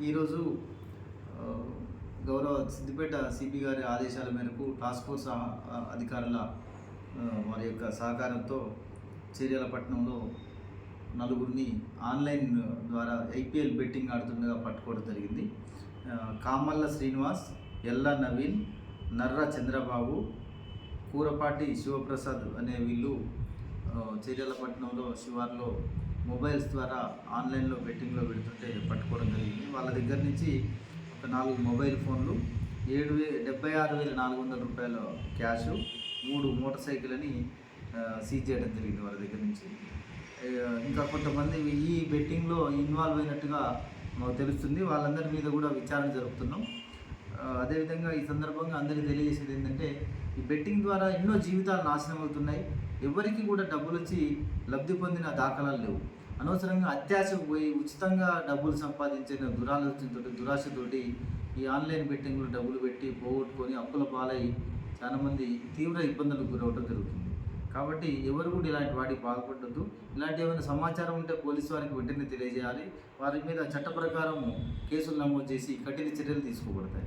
ఈరోజు గౌరవ సిద్దిపేట సిపి గారి ఆదేశాల మేరకు టాస్క్ ఫోర్స్ అధికారుల వారి యొక్క సహకారంతో చర్యలపట్నంలో నలుగురిని ఆన్లైన్ ద్వారా ఐపీఎల్ బెట్టింగ్ ఆడుతుండగా పట్టుకోవడం జరిగింది. కామల్ల శ్రీనివాస్ ఎల్లా నవీన్ నర్ర చంద్రబాబు కూరపాటి శివప్రసాద్ అనే వీళ్ళు ఆ, చర్యలపట్నంలో శివార్లో మొబైల్స్ ద్వారా ఆన్లైన్లో బెట్టింగ్లో పెడుతుంటే పట్టుకోవడం జరిగింది. వాళ్ళ దగ్గర నుంచి ఒక నాలుగు మొబైల్ ఫోన్లు ఏడు వే డెబ్బై ఆరు వేల నాలుగు వందల రూపాయల క్యాష్ మూడు మోటార్ సైకిల్ అని సీజ్ చేయడం జరిగింది వాళ్ళ దగ్గర నుంచి. ఇంకా కొంతమంది ఈ బెట్టింగ్లో ఇన్వాల్వ్ అయినట్టుగా మాకు తెలుస్తుంది. వాళ్ళందరి మీద కూడా విచారణ జరుపుతున్నాం. అదేవిధంగా ఈ సందర్భంగా అందరికీ తెలియజేసేది ఏంటంటే ఈ బెట్టింగ్ ద్వారా ఎన్నో జీవితాలు నాశనం అవుతున్నాయి. ఎవరికి కూడా డబ్బులు వచ్చి లబ్ధి పొందిన దాఖలాలు లేవు. అనవసరంగా అత్యాశకు పోయి ఉచితంగా డబ్బులు సంపాదించిన దురాలోచనతోటి దురాశతోటి ఈ ఆన్లైన్ బెట్టింగ్లో డబ్బులు పెట్టి పోగొట్టుకొని అప్పుల పాలై చాలామంది తీవ్ర ఇబ్బందులకు గురవటం జరుగుతుంది. కాబట్టి ఎవరు కూడా ఇలాంటి వాటికి బాధపడద్దు ఇలాంటి ఏమైనా సమాచారం ఉంటే పోలీసు వారికి వెంటనే తెలియజేయాలి. వారి మీద చట్ట ప్రకారం కేసులు నమోదు చేసి కఠిన చర్యలు తీసుకోబడతాయి.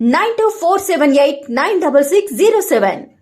92478 96607.